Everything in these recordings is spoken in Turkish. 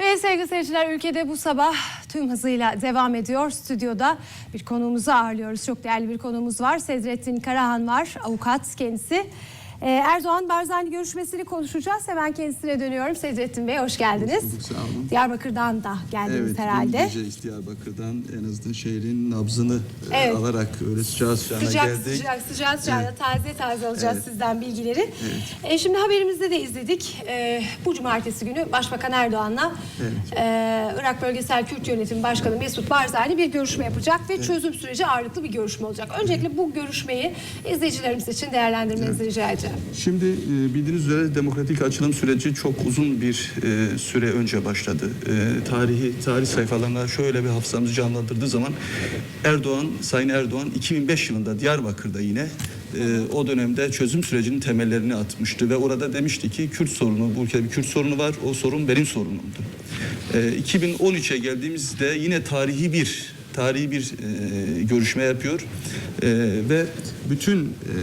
Ve sevgili seyirciler ülkede bu sabah tüm hızıyla devam ediyor. Stüdyoda bir konuğumuzu ağırlıyoruz. Çok değerli bir konuğumuz var. Sedrettin Karahan var. Avukat kendisi. Ee, Erdoğan Barzani görüşmesini konuşacağız. Hemen kendisine dönüyorum. Sedrettin Bey hoş geldiniz. bulduk, sağ olun. Diyarbakır'dan da geldiniz Evet, herhalde. gece Diyarbakır'dan en azından şehrin nabzını e, Evet. alarak öyle sıcağı sıcağına Sıcak geldik. sıcak sıcak sıcak Evet. taze taze alacağız Evet. sizden bilgileri. E, şimdi haberimizde de izledik. E, bu cumartesi günü Başbakan Erdoğan'la e, Irak Bölgesel Kürt Yönetimi Başkanı Mesut Barzani bir görüşme yapacak ve çözüm süreci ağırlıklı bir görüşme olacak. Öncelikle bu görüşmeyi izleyicilerimiz için değerlendirmenizi rica edeceğim. Şimdi e, bildiğiniz üzere demokratik açılım süreci çok uzun bir e, süre önce başladı. E, tarihi tarih sayfalarına şöyle bir hafızamızı canlandırdığı zaman Erdoğan, Sayın Erdoğan 2005 yılında Diyarbakır'da yine o dönemde çözüm sürecinin temellerini atmıştı ve orada demişti ki Kürt sorunu, bu ülkede bir Kürt sorunu var, o sorun benim sorunumdu. E, 2013'e geldiğimizde yine tarihi bir tarihi bir e, görüşme yapıyor E, ve bütün e,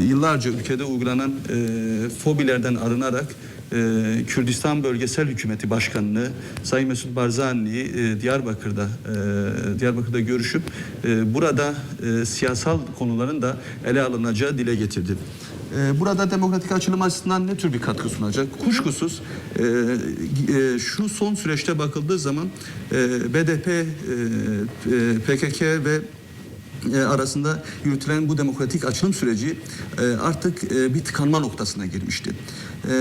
yıllarca ülkede uygulanan e, fobilerden arınarak e, Kürdistan Bölgesel Hükümeti Başkanı'nı Sayın Mesut Barzani'yi e, Diyarbakır'da e, Diyarbakır'da görüşüp e, burada e, siyasal konuların da ele alınacağı dile getirdi. E, Burada demokratik açılım açısından ne tür bir katkı sunacak? Kuşkusuz e, e, şu son süreçte bakıldığı zaman e, BDP, e, e, PKK ve e, arasında yürütülen bu demokratik açılım süreci e, artık e, bir tıkanma noktasına girmişti.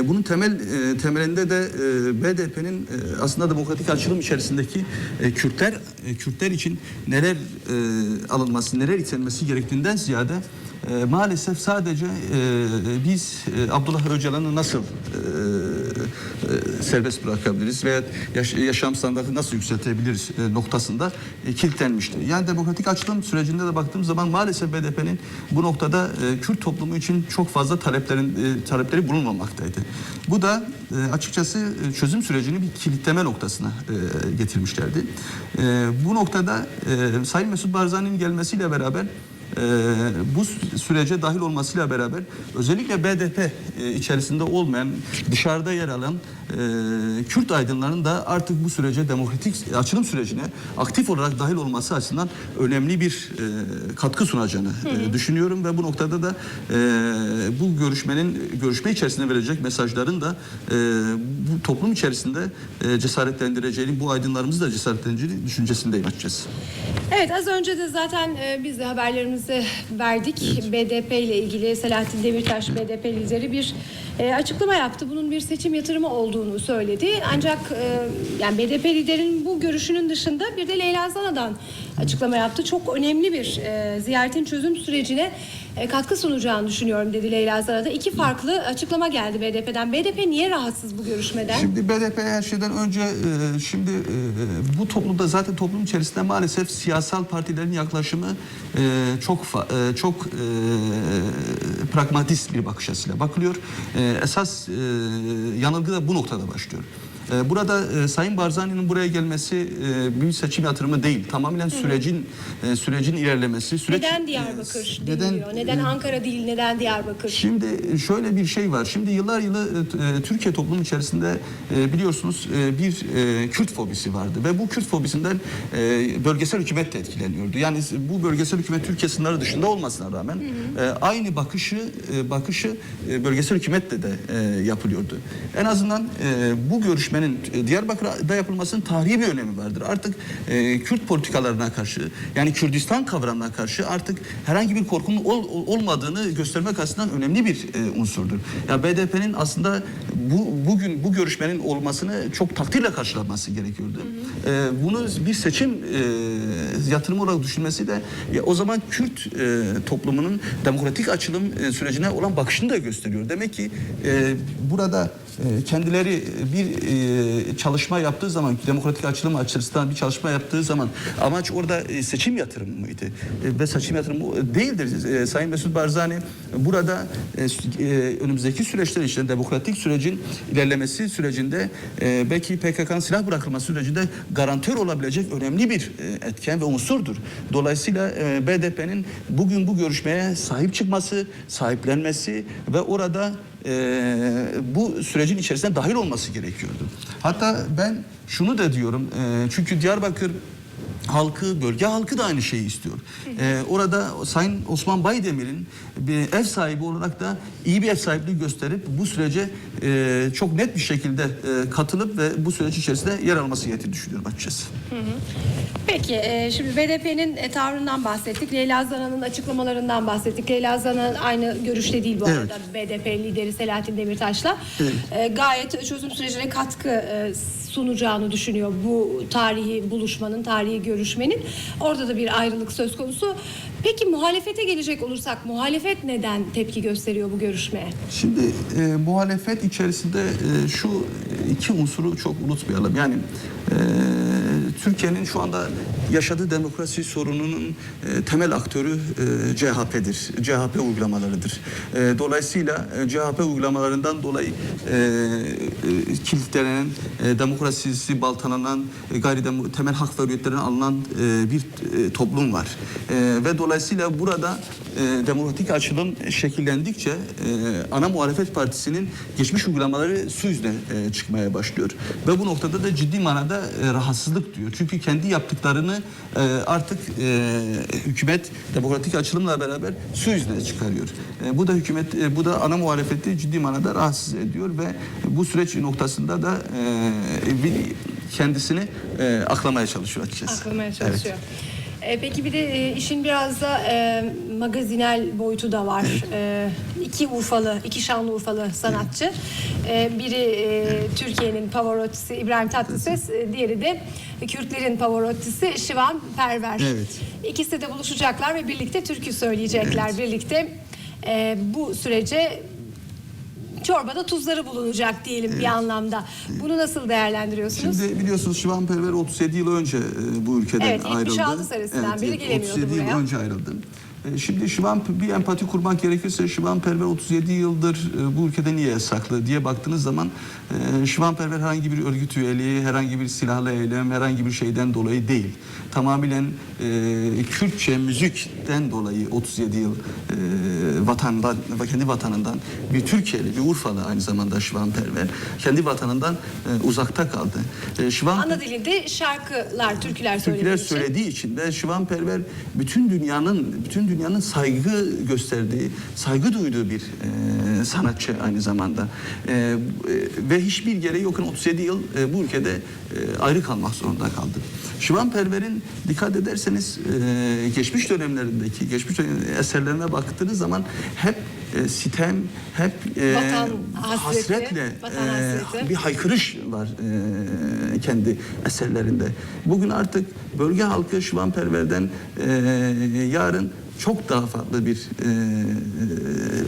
Bunun temel temelinde de BDP'nin aslında demokratik açılım içerisindeki e, Kürtler Kürtler için neler alınması, neler istenmesi gerektiğinden ziyade e, maalesef sadece e, biz e, Abdullah Öcalan'ı nasıl e, e, serbest bırakabiliriz veya yaş- yaşam standartı nasıl yükseltebiliriz e, noktasında e, kilitlenmişti. Yani demokratik açılım sürecinde de baktığım zaman maalesef BDP'nin bu noktada e, Kürt toplumu için çok fazla taleplerin e, talepleri bulunmamaktaydı. Bu da e, açıkçası e, çözüm sürecini bir kilitleme noktasına e, getirmişlerdi. E, bu noktada e, Sayın Mesut Barzani'nin gelmesiyle beraber ee, bu sü- sürece dahil olmasıyla beraber özellikle BDP e, içerisinde olmayan dışarıda yer alan e, Kürt aydınlarının da artık bu sürece demokratik açılım sürecine aktif olarak dahil olması açısından önemli bir e, katkı sunacağını e, düşünüyorum ve bu noktada da e, bu görüşmenin görüşme içerisinde verecek mesajların da e, bu toplum içerisinde e, cesaretlendireceğini, bu aydınlarımızı da cesaretlendireceğini düşüncesindeyim açıkçası. Evet az önce de zaten e, biz de haberlerimizi verdik. BDP ile ilgili Selahattin Demirtaş BDP lideri bir e, açıklama yaptı. Bunun bir seçim yatırımı olduğunu söyledi. Ancak e, yani BDP liderinin bu görüşünün dışında bir de Leyla Zana'dan açıklama yaptı. Çok önemli bir e, ziyaretin çözüm sürecine katkı sunacağını düşünüyorum dedi Leyla Zana'da. İki farklı açıklama geldi BDP'den. BDP niye rahatsız bu görüşmeden? Şimdi BDP her şeyden önce e, şimdi e, bu toplumda zaten toplum içerisinde maalesef siyasal partilerin yaklaşımı e, çok e, çok e, pragmatist bir bakış açısıyla bakılıyor. E, esas e, yanılgı da bu noktada başlıyor. E, Burada e, Sayın Barzani'nin buraya gelmesi e, bir seçim yatırımı değil. Tamamen sürecin e, sürecin ilerlemesi. Süreç, Neden Diyarbakır e, deniliyor? Neden Ankara değil, neden Diyarbakır? Şimdi şöyle bir şey var. Şimdi yıllar yılı e, Türkiye toplumu içerisinde e, biliyorsunuz e, bir e, Kürt fobisi vardı ve bu Kürt fobisinden e, bölgesel hükümet de etkileniyordu. Yani bu bölgesel hükümet Türkiye sınırları dışında olmasına rağmen e, aynı bakışı e, bakışı e, bölgesel hükümetle de e, yapılıyordu. En azından e, bu görüşmenin e, Diyarbakır'da yapılmasının tarihi bir önemi vardır. Artık e, Kürt politikalarına karşı yani Kürdistan kavramına karşı artık herhangi bir korkunun ol- ol- olmadığını göstermek açısından önemli bir e, unsurdur. Ya BDP'nin aslında bu bugün bu görüşmenin olmasını çok takdirle karşılanması gerekiyordu. E, bunu bir seçim e, yatırımı olarak düşünmesi de ya, o zaman Kürt e, toplumunun demokratik açılım e, sürecine olan bakışını da gösteriyor. Demek ki e, burada kendileri bir e, çalışma yaptığı zaman demokratik açılım açısından bir çalışma yaptığı zaman amaç orada e, seçim yatırımı mıydı? E, ve seçim yatırımı değildir. E, Sayın Mesut Barzani burada e, e, önümüzdeki süreçler işte demokratik sürecin ilerlemesi sürecinde e, belki PKK'nın silah bırakılması sürecinde garantör olabilecek önemli bir e, etken ve unsurdur. Dolayısıyla e, BDP'nin bugün bu görüşmeye sahip çıkması, sahiplenmesi ve orada e, bu sürecin içerisine dahil olması gerekiyordu. Hatta ben şunu da diyorum e, çünkü Diyarbakır halkı, bölge halkı da aynı şeyi istiyor. Ee, orada Sayın Osman Baydemir'in bir ev sahibi olarak da iyi bir ev sahipliği gösterip bu sürece e, çok net bir şekilde e, katılıp ve bu süreç içerisinde yer alması gerektiğini düşünüyorum açıkçası. Peki e, şimdi BDP'nin e, tavrından bahsettik. Leyla Zana'nın açıklamalarından bahsettik. Leyla Zana aynı görüşte değil bu Evet. arada BDP lideri Selahattin Demirtaş'la. Evet. E, gayet çözüm sürecine katkı e, sunacağını düşünüyor bu tarihi buluşmanın, tarihi görüşmenin. Orada da bir ayrılık söz konusu. Peki muhalefete gelecek olursak muhalefet neden tepki gösteriyor bu görüşmeye? Şimdi e, muhalefet içerisinde e, şu iki unsuru çok unutmayalım. Yani e, Türkiye'nin şu anda yaşadığı demokrasi sorununun e, temel aktörü e, CHP'dir. CHP uygulamalarıdır. E, dolayısıyla e, CHP uygulamalarından dolayı e, e, kilitlenen, e, demokrasisi baltalanan, e, gayri temel hak ve hürriyetlerine alınan e, bir e, toplum var. E, ve dolayısıyla burada e, demokratik açılım şekillendikçe e, ana muhalefet partisinin geçmiş uygulamaları su yüzüne e, çıkmaya başlıyor. Ve bu noktada da ciddi manada e, rahatsızlık duyuyor. Çünkü kendi yaptıklarını e, artık e, hükümet demokratik açılımla beraber su yüzüne çıkarıyor. E, bu da hükümet, e, bu da ana muhalefeti ciddi manada rahatsız ediyor ve bu süreç noktasında da e, bir kendisini e, aklamaya çalışıyor açıkçası. Aklamaya Evet. çalışıyor. E, peki bir de e, işin biraz da e, magazinel boyutu da var. E, iki Urfalı, iki Şanlıurfalı sanatçı. E, biri e, Türkiye'nin Pavarotti'si İbrahim Tatlıses, e, diğeri de Kürtlerin Pavarotti'si Şivan Perver. Evet. İkisi de buluşacaklar ve birlikte türkü söyleyecekler. Evet. Birlikte e, bu sürece çorbada tuzları bulunacak diyelim bir anlamda. Bunu nasıl değerlendiriyorsunuz? Şimdi biliyorsunuz Şivan Perver 37 yıl önce e, bu ülkeden Evet, ayrıldı. 76 senesinden beri gelemiyordu 37 buraya. yıl önce ayrıldı. E, Şimdi Şivan bir empati kurmak gerekirse Şivan Perver 37 yıldır e, bu ülkede niye yasaklı diye baktığınız zaman e, Şivan Perver herhangi bir örgüt üyeliği, herhangi bir silahlı eylem, herhangi bir şeyden dolayı değil. Tamamen e, Kürtçe müzikten dolayı 37 yıl e, vatandan, kendi vatanından bir Türkiye'li, bir Urfalı aynı zamanda Şivan Perver kendi vatanından e, uzakta kaldı. E, Şivan Ana dilinde şarkılar, türküler söylediği Türküler için. söylediği için de Şivan Perver bütün dünyanın bütün dünyanın saygı gösterdiği, saygı duyduğu bir e, sanatçı aynı zamanda. E, e, ve hiçbir gereği yokken 37 yıl e, bu ülkede e, ayrı kalmak zorunda kaldı. Şivan Perver'in dikkat ederseniz e, geçmiş dönemlerindeki geçmiş dönem eserlerine baktığınız zaman hep e, sitem, hep e, Vatan hasreti, hasretle vatan e, bir haykırış var e, kendi eserlerinde. Bugün artık bölge halkı Şivan Perver'den e, yarın çok daha farklı bir e,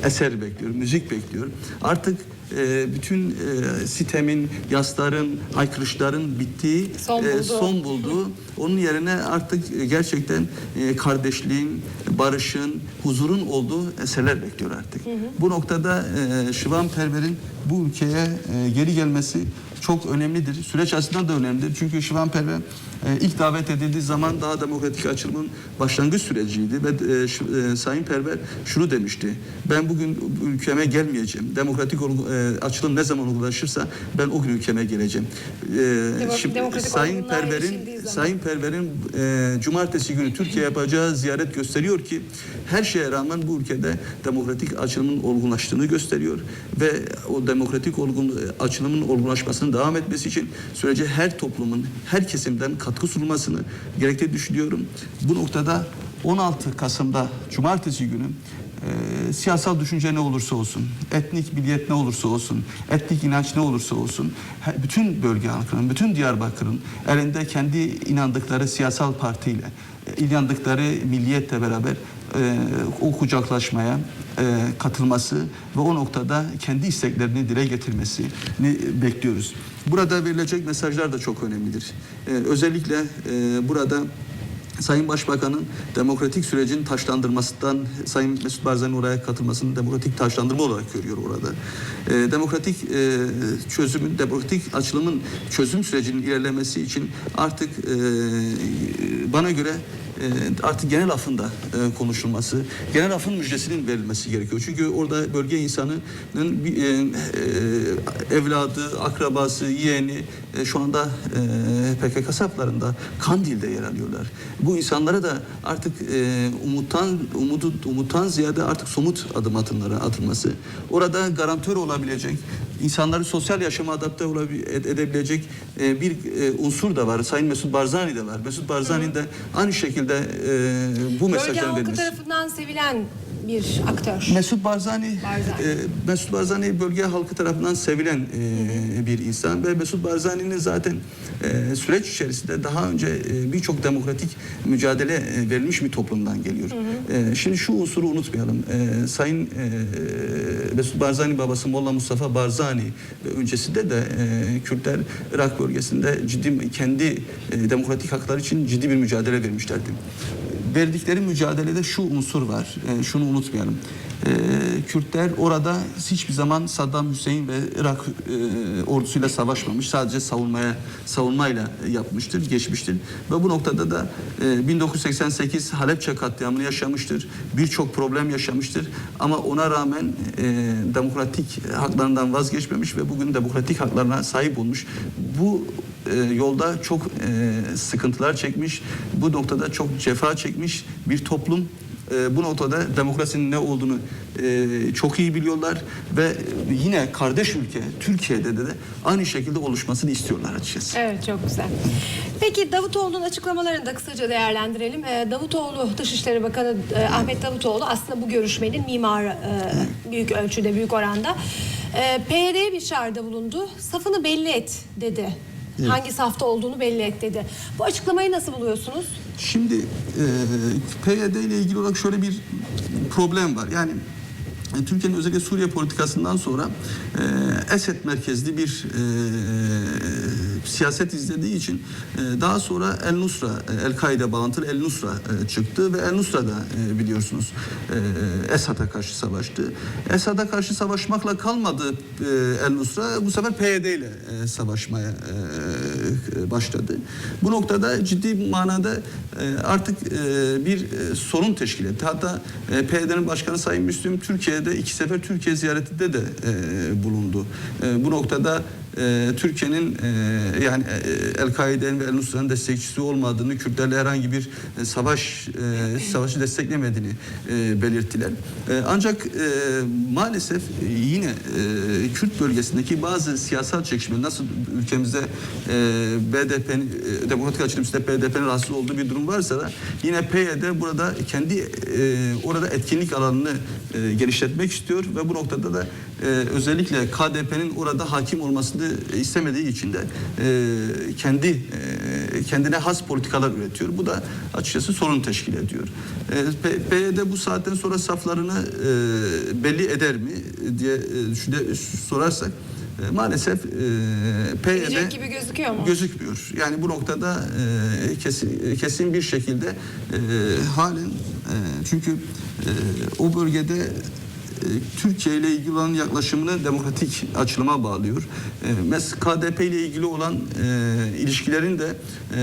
e, eser bekliyor, müzik bekliyor. Artık e, bütün e, sitemin, yasların, haykırışların bittiği, Son e, buldu. son bulduğu, onun yerine artık gerçekten e, kardeşliğin, barışın, huzurun olduğu eserler bekliyor artık. Bu noktada e, Şivan Perver'in bu ülkeye e, geri gelmesi çok önemlidir. Süreç açısından da önemlidir. Çünkü Şivan Perver e, ilk davet edildiği zaman daha demokratik açılımın başlangıç süreciydi ve e, e, Sayın Perver şunu demişti. Ben bugün bu ülkeme gelmeyeceğim. Demokratik e, açılım ne zaman ulaşırsa ben o gün ülkeme geleceğim. E, Demo- şimdi demokratik Sayın Perver'in. Sayın Perver'in e, cumartesi günü Türkiye yapacağı ziyaret gösteriyor ki her şeye rağmen bu ülkede demokratik açılımın olgunlaştığını gösteriyor ve o demokratik olgun açılımın olgunlaşmasının devam etmesi için sürece her toplumun her kesimden katkı sunulmasını gerektiğini düşünüyorum. Bu noktada 16 Kasım'da cumartesi günü e, siyasal düşünce ne olursa olsun, etnik milliyet ne olursa olsun, etnik inanç ne olursa olsun, bütün bölge halkının, bütün Diyarbakır'ın elinde kendi inandıkları siyasal partiyle, e, inandıkları milliyetle beraber e, o kucaklaşmaya e, katılması ve o noktada kendi isteklerini dile getirmesini bekliyoruz. Burada verilecek mesajlar da çok önemlidir. E, özellikle e, burada Sayın Başbakan'ın demokratik sürecin taşlandırmasından Sayın Mesut Barzani'nin oraya katılmasını demokratik taşlandırma olarak görüyor orada. Ee, demokratik e, çözümün, demokratik açılımın çözüm sürecinin ilerlemesi için artık e, bana göre artık genel afında e, konuşulması, genel afın müjdesinin verilmesi gerekiyor. Çünkü orada bölge insanının e, e, evladı, akrabası, yeğeni e, şu anda e, PKK saflarında Kandil'de yer alıyorlar. Bu insanlara da artık e, umuttan umudu, umuttan ziyade artık somut adım atımları atılması, orada garantör olabilecek, insanları sosyal yaşama adapte edebilecek e, bir e, unsur da var. Sayın Mesut Barzani de var. Mesut Barzani de aynı şekilde e, bu Bölge mesajları halkı vermesi. tarafından sevilen bir aktör. Mesut Barzani, Barzani. e, Mesut Barzani bölge halkı tarafından sevilen e, bir insan ve Mesut Barzani'nin zaten e, süreç içerisinde daha önce e, birçok demokratik mücadele e, verilmiş bir toplumdan geliyor. E, şimdi şu unsuru unutmayalım. E, Sayın e, Mesut Barzani babası Molla Mustafa Barzani öncesinde de e, Kürtler Irak bölgesinde ciddi kendi e, demokratik haklar için ciddi bir mücadele vermişlerdi verdikleri mücadelede şu unsur var. E, şunu unutmayalım. E, Kürtler orada hiçbir zaman Saddam Hüseyin ve Irak e, ordusuyla savaşmamış. Sadece savunmaya savunmayla yapmıştır, geçmiştir. Ve bu noktada da e, 1988 Halepçe katliamını yaşamıştır. Birçok problem yaşamıştır. Ama ona rağmen e, demokratik haklarından vazgeçmemiş ve bugün demokratik haklarına sahip olmuş. Bu e, yolda çok e, sıkıntılar çekmiş. Bu noktada çok cefa çekmiş bir toplum. E, bu noktada demokrasinin ne olduğunu e, çok iyi biliyorlar ve yine kardeş ülke Türkiye'de de, de aynı şekilde oluşmasını istiyorlar açıkçası. Evet çok güzel. Peki Davutoğlu'nun açıklamalarını da kısaca değerlendirelim. Ee, Davutoğlu Dışişleri Bakanı e, Ahmet Davutoğlu aslında bu görüşmenin mimarı e, büyük ölçüde büyük oranda. E, PYD'ye bir çağrıda bulundu. Safını belli et dedi. Hangi safta olduğunu belli et dedi. Bu açıklamayı nasıl buluyorsunuz? Şimdi e, PYD ile ilgili olarak şöyle bir problem var. Yani Türkiye'nin özellikle Suriye politikasından sonra e, Esed merkezli bir e, siyaset izlediği için e, daha sonra El Nusra, e, El Kaide bağlantılı El Nusra e, çıktı ve El Nusra da e, biliyorsunuz e, Esad'a karşı savaştı. Esad'a karşı savaşmakla kalmadı e, El Nusra bu sefer PYD ile e, savaşmaya e, başladı. Bu noktada ciddi manada e, artık e, bir e, sorun teşkil etti. Hatta e, PYD'nin başkanı Sayın Müslüm Türkiye'de iki sefer Türkiye ziyaretinde de e, bulundu. E, bu noktada e, Türkiye'nin e, yani e, El-Kaide'nin ve El-Nusra'nın destekçisi olmadığını, Kürtlerle herhangi bir savaş savaşı desteklemediğini belirttiler. Ancak maalesef yine Kürt bölgesindeki bazı siyasal çekişmeler nasıl ülkemizde e, BDP'nin Demokratik Açılım Sistemi BDP'nin rahatsız olduğu bir durum varsa da yine PYD burada kendi orada etkinlik alanını e, genişletmek istiyor ve bu noktada da özellikle KDP'nin orada hakim olmasını istemediği için de e, kendi e, kendine has politikalar üretiyor. Bu da açıkçası sorun teşkil ediyor. E, PYD bu saatten sonra saflarını e, belli eder mi diye e, düşüne, sorarsak e, maalesef e, PYD gibi gözüküyor mu? gözükmüyor. Yani bu noktada e, kesin kesin bir şekilde e, halen e, çünkü e, o bölgede e, Türkiye ile ilgili olan yaklaşımını demokratik açılıma bağlıyor. E, mes KDP ile ilgili olan e, ilişkilerin de e,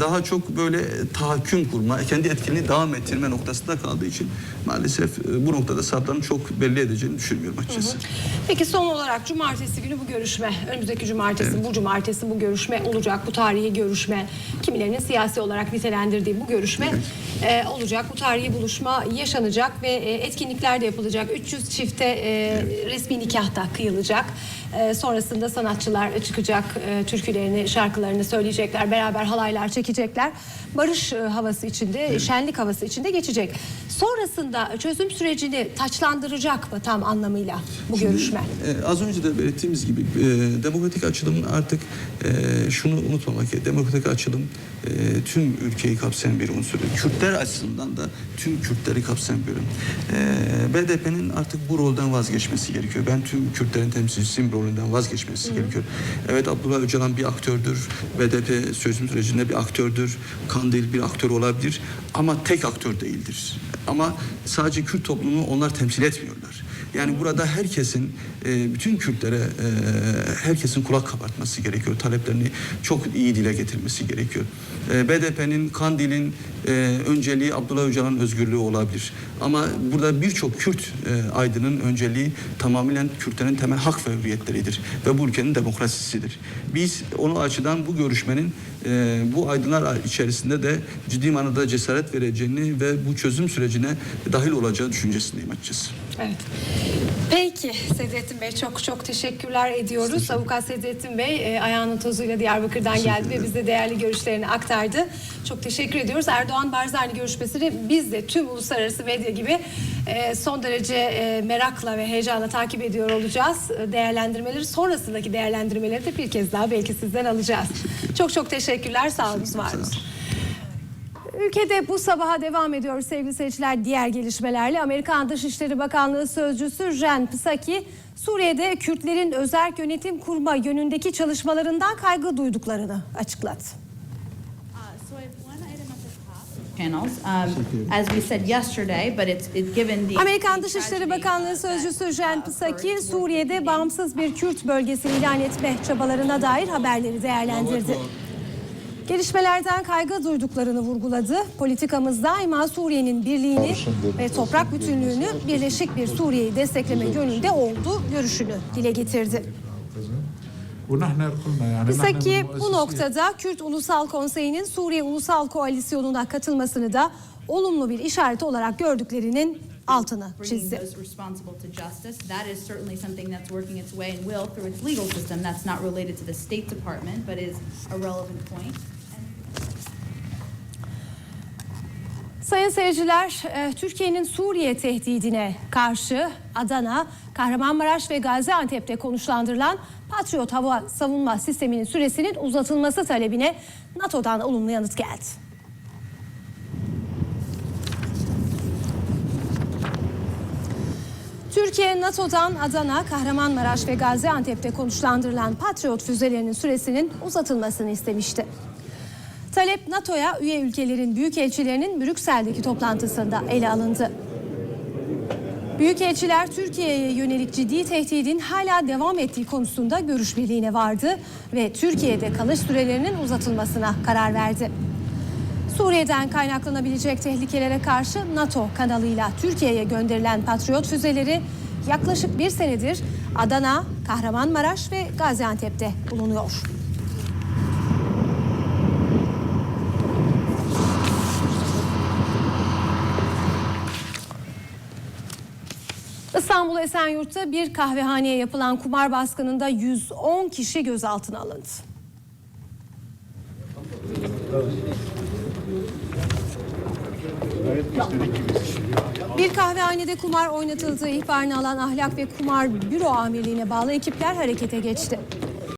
daha çok böyle tahakküm kurma, kendi etkinliğini devam ettirme noktasında kaldığı için maalesef e, bu noktada saflarını çok belli edeceğini düşünmüyorum açıkçası. Peki son olarak cumartesi günü bu görüşme, önümüzdeki cumartesi, bu cumartesi bu görüşme olacak. Bu tarihi görüşme, kimilerinin siyasi olarak nitelendirdiği bu görüşme e, olacak. Bu tarihi buluşma yaşanacak ve e, etkinlikler de yapılacak. 300 çifte e, resmi nikah da kıyılacak. E, sonrasında sanatçılar çıkacak, e, türkülerini, şarkılarını söyleyecekler, beraber halaylar çekecekler. Barış e, havası içinde, şenlik havası içinde geçecek. Sonrasında çözüm sürecini taçlandıracak mı tam anlamıyla bu görüşme? E, az önce de belirttiğimiz gibi e, demokratik açılımın artık e, şunu unutmamak. Demokratik açılım e, tüm ülkeyi kapsayan bir unsur. Kürtler açısından da tüm Kürtleri kapsayan bir ürün. E, BDP'nin artık bu rolden vazgeçmesi gerekiyor. Ben tüm Kürtlerin temsilcisiyim rolünden vazgeçmesi gerekiyor. Evet Abdullah Öcalan bir aktördür. BDP çözüm sürecinde bir aktördür. Kandil bir aktör olabilir ama tek aktör değildir. Ama sadece Kürt toplumunu onlar temsil etmiyorlar. Yani burada herkesin e, bütün Kürtlere e, herkesin kulak kabartması gerekiyor. Taleplerini çok iyi dile getirmesi gerekiyor. E, BDP'nin Kandil'in önceliği Abdullah Öcalan'ın özgürlüğü olabilir. Ama burada birçok Kürt aydının önceliği tamamen Kürtlerin temel hak ve hürriyetleridir ve bu ülkenin demokrasisidir. Biz onu açıdan bu görüşmenin bu aydınlar içerisinde de ciddi manada cesaret vereceğini ve bu çözüm sürecine dahil olacağı düşüncesindeyim açıkçası. Evet. Peki Sedrettin Bey çok çok teşekkürler ediyoruz. Avukat Sedrettin Bey e, ayağının tozuyla Diyarbakır'dan geldi ve bize değerli görüşlerini aktardı. Çok teşekkür ediyoruz. Erdoğan Barzani görüşmesini biz de tüm uluslararası medya gibi e, son derece e, merakla ve heyecanla takip ediyor olacağız. E, Değerlendirmeleri sonrasındaki değerlendirmeleri de bir kez daha belki sizden alacağız. Çok çok teşekkürler. Sağ olun, var olun. Ülkede bu sabaha devam ediyor sevgili seyirciler diğer gelişmelerle. Amerikan Dışişleri Bakanlığı Sözcüsü Jen Psaki, Suriye'de Kürtlerin özerk yönetim kurma yönündeki çalışmalarından kaygı duyduklarını açıkladı. Um. Amerikan Dışişleri Bakanlığı Sözcüsü Jen Psaki, Suriye'de bağımsız bir Kürt bölgesi ilan etme çabalarına dair haberleri değerlendirdi. Gelişmelerden kaygı duyduklarını vurguladı. Politikamız daima Suriye'nin birliğini ve toprak bütünlüğünü birleşik bir Suriye'yi destekleme yönünde oldu görüşünü dile getirdi. Oysa ki bu noktada Kürt Ulusal Konseyi'nin Suriye Ulusal Koalisyonu'na katılmasını da olumlu bir işaret olarak gördüklerinin altını çizdi. Sayın seyirciler, e, Türkiye'nin Suriye tehdidine karşı Adana, Kahramanmaraş ve Gaziantep'te konuşlandırılan Patriot hava savunma sisteminin süresinin uzatılması talebine NATO'dan olumlu yanıt geldi. Türkiye NATO'dan Adana, Kahramanmaraş ve Gaziantep'te konuşlandırılan Patriot füzelerinin süresinin uzatılmasını istemişti. Talep NATO'ya üye ülkelerin büyükelçilerinin Brüksel'deki toplantısında ele alındı. Büyükelçiler Türkiye'ye yönelik ciddi tehdidin hala devam ettiği konusunda görüş birliğine vardı ve Türkiye'de kalış sürelerinin uzatılmasına karar verdi. Suriye'den kaynaklanabilecek tehlikelere karşı NATO kanalıyla Türkiye'ye gönderilen Patriot füzeleri yaklaşık bir senedir Adana, Kahramanmaraş ve Gaziantep'te bulunuyor. İstanbul Esenyurt'ta bir kahvehaneye yapılan kumar baskınında 110 kişi gözaltına alındı. Bir kahvehanede kumar oynatıldığı ihbarını alan Ahlak ve Kumar Büro Amirliğine bağlı ekipler harekete geçti.